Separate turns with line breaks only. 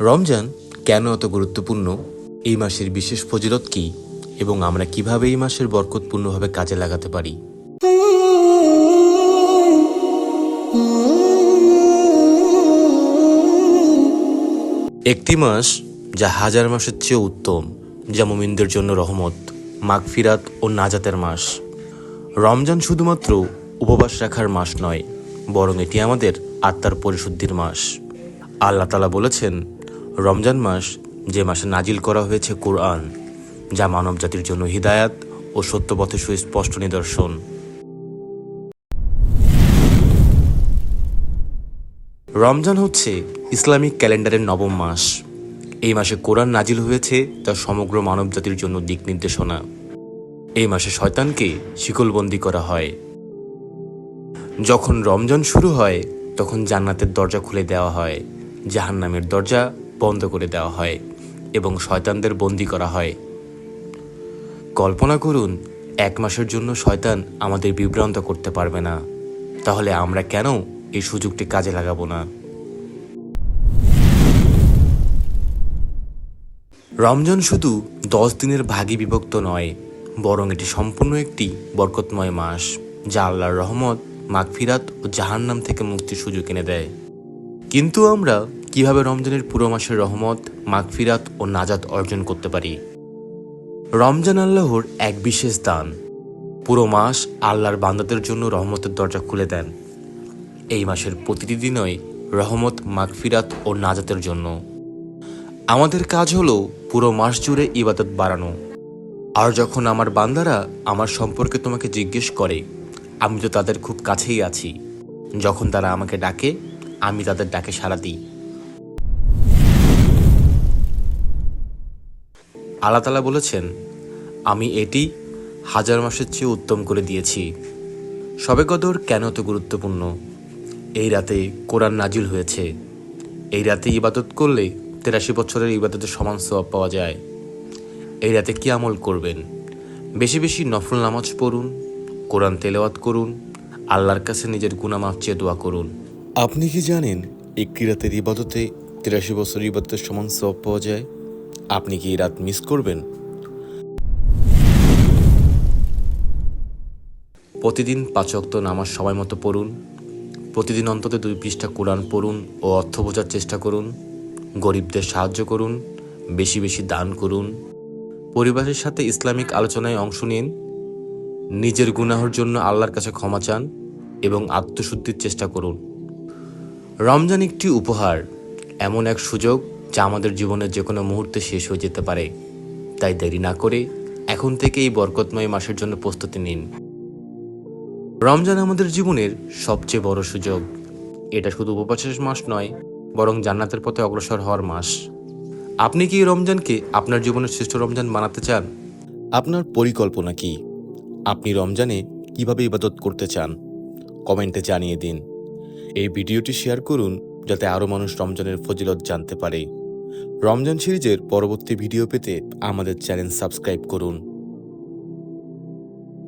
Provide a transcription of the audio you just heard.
রমজান কেন এত গুরুত্বপূর্ণ? এই মাসের বিশেষ ফজিলত কি? এবং আমরা কীভাবে এই মাসের বরকতপূর্ণভাবে কাজে লাগাতে পারি? একটি মাস যা হাজার মাসের চেয়ে উত্তম, যা মুমিনদের জন্য রহমত, মাগফিরাত ও নাজাতের মাস। রমজান শুধুমাত্র উপবাস রাখার মাস নয়, বরং এটি আমাদের আত্মার পরিশুদ্ধির মাস। আল্লাহ তালা বলেছেন রমজান মাস যে মাসে নাজিল করা হয়েছে কোরআন, যা মানব জাতির জন্য হিদায়াত ও সত্যপথে সুস্পষ্ট নিদর্শন। রমজান হচ্ছে ইসলামিক ক্যালেন্ডারের নবম মাস। এই মাসে কোরআন নাজিল হয়েছে তা সমগ্র মানব জাতির জন্য দিক নির্দেশনা। এই মাসে শয়তানকে শিকলবন্দি করা হয়। যখন রমজান শুরু হয়, তখন জান্নাতের দরজা খুলে দেওয়া হয়। জাহান্নামের দরজা বন্ধ করে দেওয়া হয় এবং শয়তানদের বন্দি করা হয়। কল্পনা করুন, এক মাসের জন্য শয়তান আমাদের বিভ্রান্ত করতে পারবে না। তাহলে আমরা কেন এই সুযোগটি কাজে লাগাবো না? রমজান শুধু দশ দিনের ভাগে বিভক্ত নয়, বরং এটি সম্পূর্ণ একটি বরকতময় মাস, যা আল্লাহর রহমত, মাগফিরাত ও জাহান্নাম থেকে মুক্তির সুযোগ এনে দেয়। কিন্তু আমরা কীভাবে রমজানের পুরো মাসের রহমত, মাগফিরাত ও নাজাত অর্জন করতে পারি? রমজান আল্লাহর এক বিশেষ দান। পুরো মাস আল্লাহর বান্দাদের জন্য রহমতের দরজা খুলে দেন। এই মাসের প্রতিটি দিনই রহমত, মাগফিরাত ও নাজাতের জন্য। আমাদের কাজ হলো পুরো মাস জুড়ে ইবাদত বাড়ানো। আর যখন আমার বান্দারা আমার সম্পর্কে তোমাকে জিজ্ঞেস করে, আমি তো তাদের খুব কাছেই আছি। যখন তারা আমাকে ডাকে, আমি তাদের ডাকে সাড়া দিই। আল্লাহ তালা বলেছেন, আমি এটি হাজার মাসের চেয়ে উত্তম করে দিয়েছি। সবে কদর কেন এত গুরুত্বপূর্ণ? এই রাতে কোরআন নাজিল হয়েছে। এই রাতে ইবাদত করলে তেরাশি বছরের ইবাদতের সমান সওয়াব পাওয়া যায়। এই রাতে কী আমল করবেন? বেশি বেশি নফল নামাজ পড়ুন, কোরআন তেলাওয়াত করুন, আল্লাহর কাছে নিজের গুণামাফ চেয়ে দোয়া করুন। আপনি কি জানেন একটি রাতের ইবাদতে তেরাশি বছর ইবাদতের সমান সওয়াব পাওয়া যায়? আপনি কি রাত মিস করবেন? প্রতিদিন পাঁচ অক্ত নামাজ সময় মতো পড়ুন। প্রতিদিন অন্তত দুই পৃষ্ঠা কোরআন পড়ুন ও অর্থ বোঝার চেষ্টা করুন। গরিবদের সাহায্য করুন, বেশি বেশি দান করুন। পরিবারের সাথে ইসলামিক আলোচনায় অংশ নিন। নিজের গুনাহর জন্য আল্লাহর কাছে ক্ষমা চান এবং আত্মশুদ্ধির চেষ্টা করুন। রমজান একটি উপহার, এমন এক সুযোগ যা আমাদের জীবনের যে কোনো মুহূর্তে শেষ হয়ে যেতে পারে। তাই দেরি না করে এখন থেকে এই বরকতময় মাসের জন্য প্রস্তুতি নিন। রমজান আমাদের জীবনের সবচেয়ে বড় সুযোগ। এটা শুধু উপবাসের মাস নয়, বরং জান্নাতের পথে অগ্রসর হওয়ার মাস। আপনি কি রমজানকে আপনার জীবনের শ্রেষ্ঠ রমজান বানাতে চান? আপনার পরিকল্পনা কি? আপনি রমজানে কীভাবে ইবাদত করতে চান? কমেন্টে জানিয়ে দিন। এই ভিডিওটি শেয়ার করুন, যাতে আরও মানুষ রমজানের ফজিলত জানতে পারে। রমজান সিরিজের পরবর্তী ভিডিও পেতে আমাদের চ্যানেল সাবস্ক্রাইব করুন।